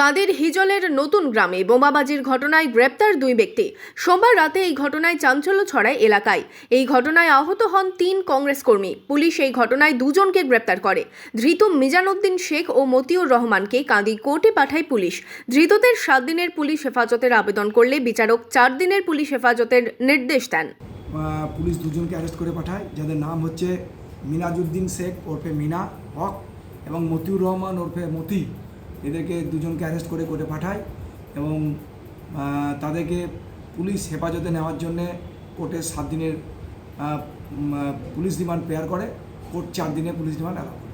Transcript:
কাদের হিজলের নতুন গ্রামে বোমাবাজির ঘটনায় গ্রেপ্তার দুই ব্যক্তি। সোমবার রাতে এই ঘটনায় চাঞ্চল্য ছড়ায় এলাকায়। এই ঘটনায় আহত হন তিন কংগ্রেস কর্মী। পুলিশ এই ঘটনায় দুজনকে গ্রেপ্তার করে। ধৃত মিজানুদ্দিন শেখ ও মতিউর রহমানকে কাঁদি কোর্টে পাঠায় পুলিশ। ধৃতদের সাত দিনের পুলিশ হেফাজতের আবেদন করলে বিচারক চার দিনের পুলিশ হেফাজতের নির্দেশ দেন। পুলিশ দুজনকে অ্যারেস্ট করে পাঠায়। যাদের নাম হচ্ছে মিনাজউদ্দিন শেখ ওরফে মিনা হক এবং মতিউর রহমান ওরফে মতি এদেরকে দুজনকে অ্যারেস্ট করে কোর্টে পাঠায় এবং তাদেরকে পুলিশ হেফাজতে নেওয়ার জন্যে কোর্টে সাত দিনের পুলিশ রিমান্ড পেয়ার করে। কোর্ট চার দিনে পুলিশ রিমান্ড অ্যালাউ